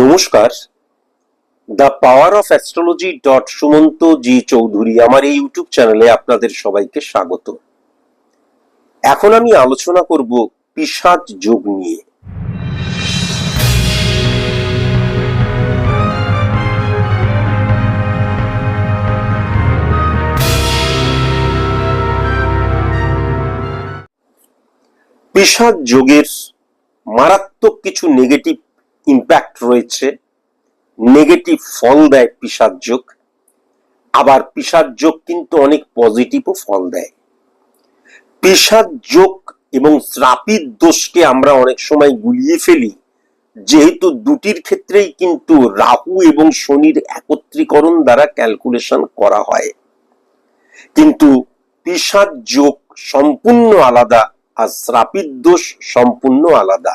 নমস্কার। The power of astrology dot Sumanta G Chowdhury আমার এই ইউটিউব চ্যানেলে আপনাদের সবাইকে স্বাগত। এখন আমি আলোচনা করব পিসাচ যোগ নিয়ে। পিসাচ যোগের মারাত্মক কিছু নেগেটিভ ইম্প্যাক্ট রয়েছে নেগেটিভ ফল দেয় পিসার যোগ, আবার পিসার যোগ কিন্তু অনেক পজিটিভও ফল দেয়। পিসার যোগ এবং শ্রাপিত দোষকে আমরা অনেক সময় গুলিয়ে ফেলি, যেহেতু দুটির ক্ষেত্রেই কিন্তু রাহু এবং শনির একত্রীকরণ দ্বারা ক্যালকুলেশন করা হয়। কিন্তু পিসার যোগ সম্পূর্ণ আলাদা আর শ্রাপিত দোষ সম্পূর্ণ আলাদা।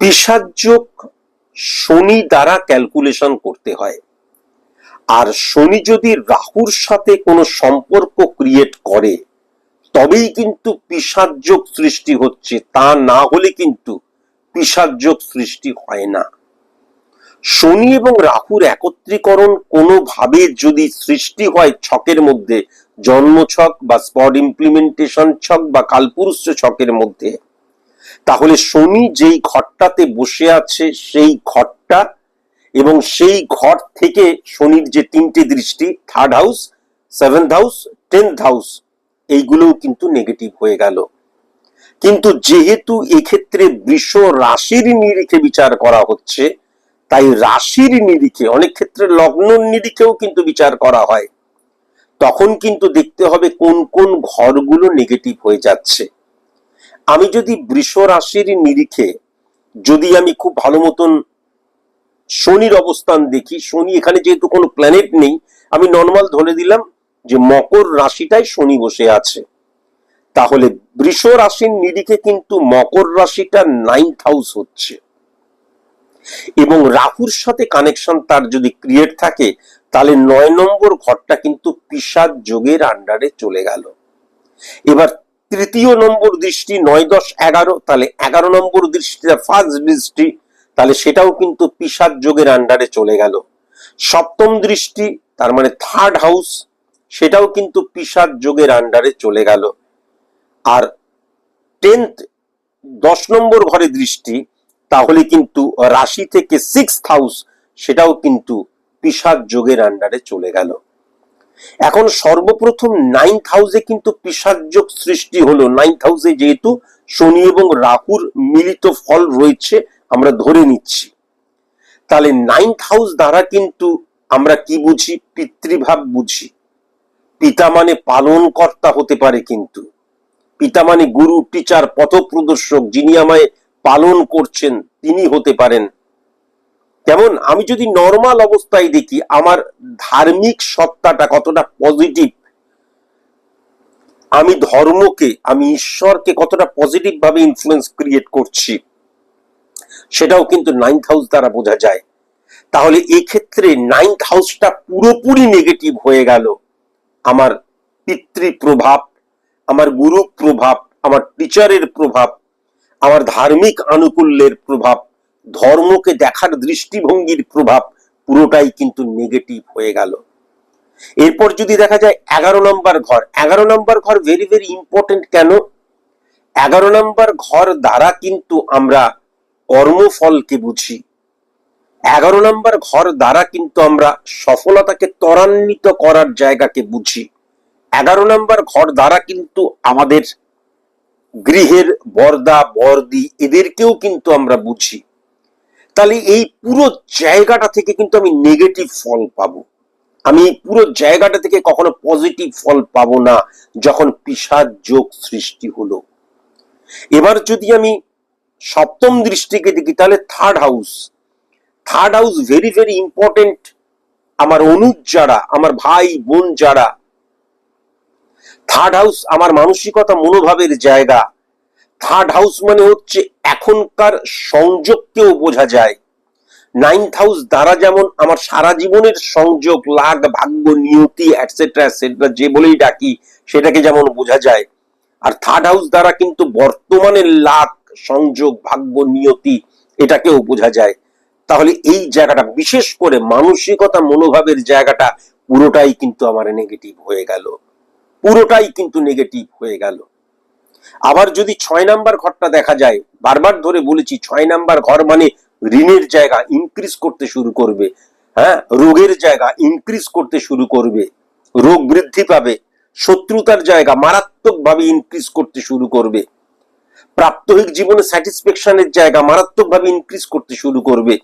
পিসার যোগ শনি দ্বারা ক্যালকুলেশন করতে হয়। আর শনি যদি রাহুর সাথে কোনো সম্পর্ক ক্রিয়েট করে, তবেই কিন্তু পিসার যোগ সৃষ্টি হচ্ছে, তা না হলে কিন্তু পিসার যোগ সৃষ্টি হয় না। শনি এবং রাহুর একত্রীকরণ কোনোভাবে যদি সৃষ্টি হয় ছকের মধ্যে জন্ম ছক বা স্পট ইমপ্লিমেন্টেশন ছক বা কালপুরুষ ছকের মধ্যে তাহলে শনি যেই ঘরটাতে বসে আছে, সেই ঘরটা এবং সেই ঘর থেকে শনির যে তিনটে দৃষ্টি third house seventh house tenth house এইগুলোও কিন্তু নেগেটিভ হয়ে গেল। কিন্তু যেহেতু এক্ষেত্রে বৃষ রাশির নিরিখে বিচার করা হচ্ছে, তাই রাশির নিরিখে, অনেক ক্ষেত্রে লগ্ন নিরিখেও কিন্তু বিচার করা হয়। তখন কিন্তু দেখতে হবে কোন কোন ঘরগুলো নেগেটিভ হয়ে যাচ্ছে। আমি যদি বৃষ রাশির নিরিখে যদি আমি খুব ভালো মতন শনির অবস্থান দেখি, শনি এখানে যেহেতু কোনো প্ল্যানেট নেই, আমি নর্মাল ধরে দিলাম যে মকর রাশিটাই শনি বসে আছে। তাহলে বৃষ রাশির নিরিখে কিন্তু মকর রাশিটা নাইন্থ হাউস হচ্ছে। এবং রাহুর সাথে কানেকশন তার যদি ক্রিয়েট থাকে, তাহলে নয় নম্বর ঘরটা কিন্তু পিসাদ যোগের আন্ডারে চলে গেল। এবার তৃতীয় নম্বর দৃষ্টি নয় দশ এগারো, তাহলে এগারো নম্বর দৃষ্টিটা ফার্স্ট দৃষ্টি, তাহলে সেটাও কিন্তু পিসাদ যোগের আন্ডারে চলে গেল। সপ্তম দৃষ্টি, তার মানে থার্ড হাউস সেটাও কিন্তু পিসাদ যোগের আন্ডারে চলে গেল। আর টেন্থ দশ নম্বর ঘরে দৃষ্টি, তাহলে কিন্তু রাশি থেকে সিক্স হাউস সেটাও কিন্তু পিসাদ যোগের আন্ডারে চলে গেল। এখন সর্বপ্রথম নাইন্থ হাউসে কিন্তু পিসাদ যোগ সৃষ্টি হলো। নাইন্থ হাউসে যেহেতু শনি এবং রাহুর মিলিত ফল রয়েছে, আমরা ধরে নিচ্ছি। তাহলে নাইন্থ হাউস দ্বারা কিন্তু আমরা কি বুঝি? পিতৃভাব বুঝি। পিতা মানে পালনকর্তা হতে পারে কিন্তু। পিতা মানে গুরু, টিচার, পথপ্রদর্শক যিনি আমায় পালন করছেন, তিনি হতে পারেন। যেমন আমি যদি নর্মাল অবস্থায় দেখি, আমার ধার্মিক সত্তাটা কতটা পজিটিভ আমি ধর্মকে, আমি ঈশ্বরকে কতটা পজিটিভ ভাবে ইনফ্লুয়েন্স ক্রিয়েট করছি, সেটাও কিন্তু নাইন্থ হাউস দ্বারা বোঝা যায়। তাহলে এক্ষেত্রে নাইন্থ হাউসটা পুরোপুরি নেগেটিভ হয়ে গেল। আমার পিতৃ প্রভাব, আমার গুরু প্রভাব, আমার টিচারের প্রভাব, আমার ধার্মিক আনুকূল্যের প্রভাব। ধর্মকে দেখার দৃষ্টিভঙ্গির প্রভাব পুরোটাই কিন্তু নেগেটিভ হয়ে গেল। এরপর যদি দেখা যায় এগারো নম্বর ঘর, এগারো নম্বর ঘর ভেরি ভেরি ইম্পর্টেন্ট কেন? এগারো নম্বর ঘর দ্বারা কিন্তু আমরা কর্মফলকে বুঝি। এগারো নম্বর ঘর দ্বারা কিন্তু আমরা সফলতাকে ত্বরান্বিত করার জায়গাকে বুঝি। এগারো নম্বর ঘর দ্বারা কিন্তু আমাদের গৃহের বর্দা, বর্দি এদেরকেও কিন্তু আমরা বুঝি। তাহলে এই পুরো জায়গাটা থেকে কিন্তু আমি নেগেটিভ ফল পাবো। আমি পুরো জায়গাটা থেকে কখনো পজিটিভ ফল পাবো না যখন পিসাদ যোগ সৃষ্টি হলো। এবার যদি আমি সপ্তম দৃষ্টিকে দেখি, তাহলে third house third house very very important আমার অনুজ যারা, আমার ভাই, বোন যারা। থার্ড হাউস আমার মানসিকতা, মনোভাবের জায়গা। থার্ড হাউস মানে হচ্ছে এখনকার সংযোগকেও বোঝা যায়। নাইন্থ হাউস দ্বারা যেমন আমার সারা জীবনের সংযোগ, লাগ, ভাগ্য, নিয়তি অ্যাটসেট্রা অ্যাটসেট্রা যে বলেই ডাকি, সেটাকে যেমন বোঝা যায়। আর থার্ড হাউস দ্বারা কিন্তু বর্তমানের লাগ, সংযোগ, ভাগ্য, নিয়তি, এটাকেও বোঝা যায়। তাহলে এই জায়গাটা, বিশেষ করে মানসিকতা, মনোভাবের জায়গাটা পুরোটাই কিন্তু আমার নেগেটিভ হয়ে গেল। পুরোটাই কিন্তু নেগেটিভ হয়ে গেল। আবার যদি ছয় নাম্বার ঘরটা দেখা যায়, বারবার ধরে বলেছি ছয় নাম্বার ঘর মানে ঋণের জায়গা ইনক্রিজ করতে শুরু করবে। হ্যাঁ রোগের জায়গা ইনক্রিজ করতে শুরু করবে। রোগ বৃদ্ধি পাবে, শত্রুতার জায়গা মারাত্মকভাবে ইনক্রিজ করতে শুরু করবে। প্রাত্যহিক জীবনে স্যাটিসফ্যাকশনের জায়গা মারাত্মকভাবে ইনক্রিজ করতে শুরু করবে।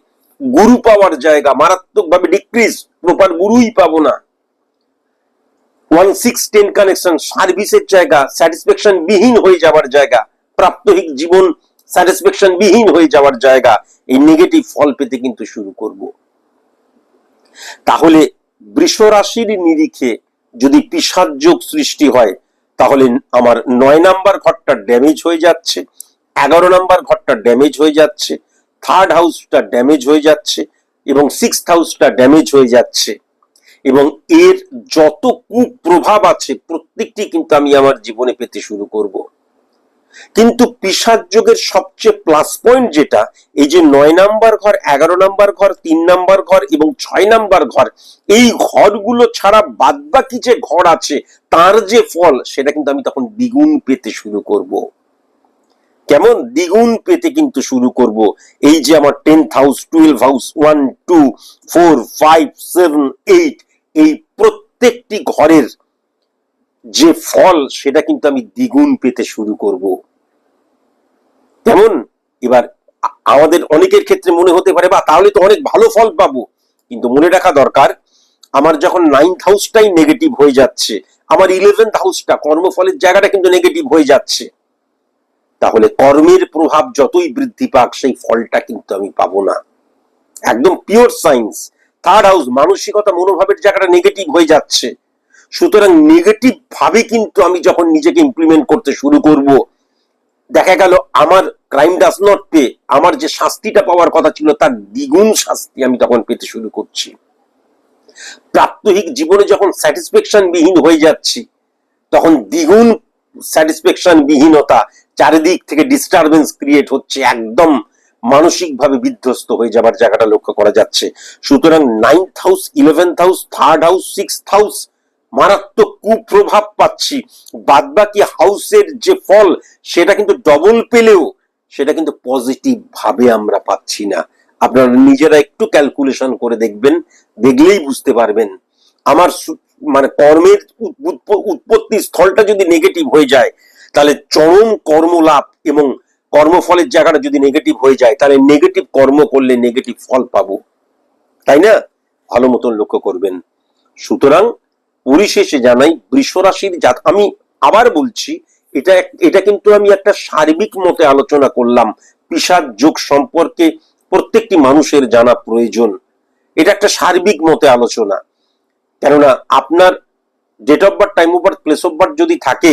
গুরু পাওয়ার জায়গা মারাত্মকভাবে ডিক্রিজ প্রপার গুরুই পাবো না। ওয়ান সিক্স টেন কানেকশন সার্ভিসের জায়গা স্যাটিসফ্যাকশন বিহীন হয়ে যাওয়ার জায়গা, প্রাত্যহিক জীবন স্যাটিসফ্যাকশন বিহীন হয়ে যাওয়ার জায়গা, এই নেগেটিভ ফল পেতে কিন্তু শুরু করব। তাহলে বৃষ রাশির নিরিখে যদি পিসাদ যোগ সৃষ্টি হয়, তাহলে আমার নয় নাম্বার ঘরটা ড্যামেজ হয়ে যাচ্ছে, এগারো নাম্বার ঘরটা ড্যামেজ হয়ে যাচ্ছে থার্ড হাউসটা ড্যামেজ হয়ে যাচ্ছে এবং সিক্স হাউসটা ড্যামেজ হয়ে যাচ্ছে। এবং এর যত কুপ্রভাব আছে, প্রত্যেকটি কিন্তু আমি আমার জীবনে পেতে শুরু করব। কিন্তু পিসার যোগের সবচেয়ে প্লাস পয়েন্ট যেটা, এই যে নয় নাম্বার ঘর, এগারো নাম্বার ঘর, তিন নাম্বার ঘর এবং ছয় নাম্বার ঘর, এই ঘরগুলো ছাড়া বাদবাকি যে ঘর আছে, তার যে ফল, সেটা কিন্তু আমি তখন দ্বিগুণ পেতে শুরু করব। কেমন? দ্বিগুণ পেতে কিন্তু শুরু করব। এই যে আমার tenth house twelve house one two four five seven eight এই প্রত্যেকটি ঘরের যে ফল, সেটা কিন্তু আমি দ্বিগুণ পেতে শুরু করব। কেমন এবার আমাদের অনেকের ক্ষেত্রে মনে হতে পারে বা তাহলে তো অনেক ভালো ফল পাবো। কিন্তু মনে রাখা দরকার, আমার যখন নাইন্থ হাউসটাই নেগেটিভ হয়ে যাচ্ছে, আমার ইলেভেন্থ হাউসটা কর্মফলের জায়গাটা কিন্তু নেগেটিভ হয়ে যাচ্ছে, তাহলে কর্মের প্রভাব যতই বৃদ্ধি পাক, সেই ফলটা কিন্তু আমি পাবো না। একদম পিওর সায়েন্স থার্ড হাউস মানসিকতা মনোভাবের জায়গাটা নেগেটিভ হয়ে যাচ্ছে। সুতরাং নেগেটিভ ভাবে কিন্তু আমি যখন নিজেকে ইমপ্লিমেন্ট করতে শুরু করব, দেখা গেল আমার ক্রাইম ডাজ নট পে আমার যে শাস্তিটা পাওয়ার কথা ছিল তার দ্বিগুণ শাস্তি আমি তখন পেতে শুরু করছি। প্রাত্যহিক জীবনে যখন স্যাটিসফ্যাকশন বিহীন হয়ে যাচ্ছি, তখন দ্বিগুণ স্যাটিসফ্যাকশন বিহীনতা চারিদিক থেকে ডিস্টারবেন্স ক্রিয়েট হচ্ছে, একদম মানসিকভাবে বিধ্বস্ত হয়ে যাবার জায়গাটা লক্ষ্য করা যাচ্ছে। সুতরাং ninth house eleventh house third house six house মারাত্মক কুপ্রভাব পাচ্ছি। বাদবাকি হাউসের যে ফল, সেটা কিন্তু ডবল পেলেও সেটা কিন্তু পজিটিভ ভাবে আমরা পাচ্ছি না। আপনারা নিজেরা একটু ক্যালকুলেশন করে দেখবেন, দেখলেই বুঝতে পারবেন। আমার মানে কর্মের উৎপত্তি স্থলটা যদি নেগেটিভ হয়ে যায়, তাহলে চরম কর্মলাভ এবং কর্মফলের জায়গাটা যদি নেগেটিভ হয়ে যায়, তাহলে নেগেটিভ কর্ম করলে নেগেটিভ ফল পাবো। তাই না? ভালো মতন লক্ষ্য করবেন। সুতরাং পরিশেষে জানাই, বৃষ রাশির জাত, আমি আবার বলছি, এটা এটা কিন্তু আমি একটা সার্বিক মতে আলোচনা করলাম। পিসার যোগ সম্পর্কে প্রত্যেকটি মানুষের জানা প্রয়োজন। এটা একটা সার্বিক মতে আলোচনা। কেননা আপনার date of birth time of birth place of birth যদি থাকে,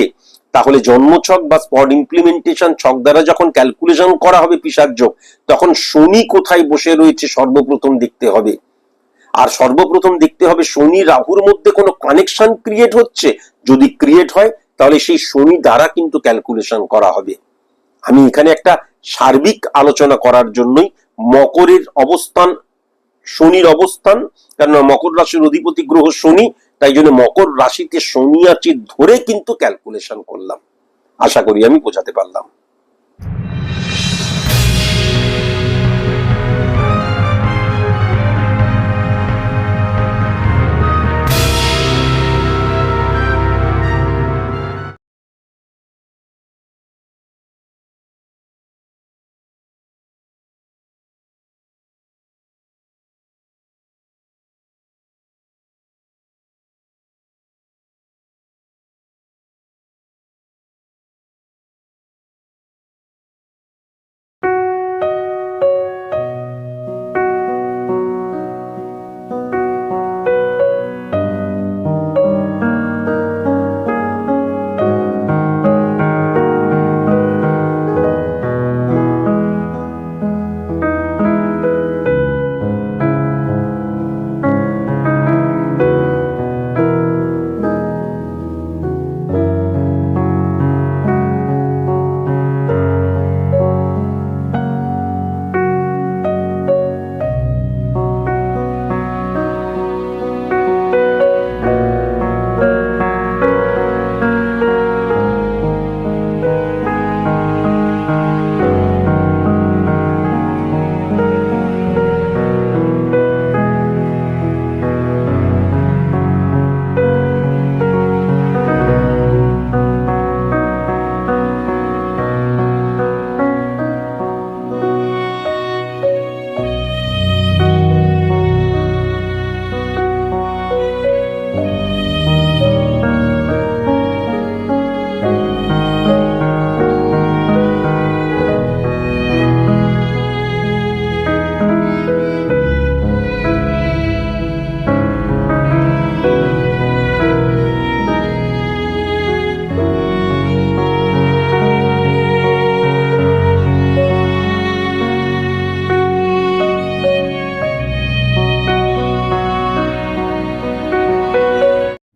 তাহলে জন্মছক বা স্পট ইমপ্লিমেন্টেশন ছক দ্বারা যখন ক্যালকুলেশন করা হবে পিসার যোগ, তখন শনি কোথায় বসে রয়েছে সর্বপ্রথম দেখতে হবে। আর সর্বপ্রথম দেখতে হবে শনি রাহুর মধ্যে কোনো কানেকশন ক্রিয়েট হচ্ছে? যদি ক্রিয়েট হয়, তাহলে সেই শনি দ্বারা কিন্তু ক্যালকুলেশন করা হবে। আমি এখানে একটা সার্বিক আলোচনা করার জন্যই মকরের অবস্থান, শনির অবস্থান, কেননা মকর রাশির অধিপতি গ্রহ শনি তাই জন্য মকর রাশিতে শনি আছে ধরে কিন্তু ক্যালকুলেশন করলাম। আশা করি আমি বোঝাতে পারলাম।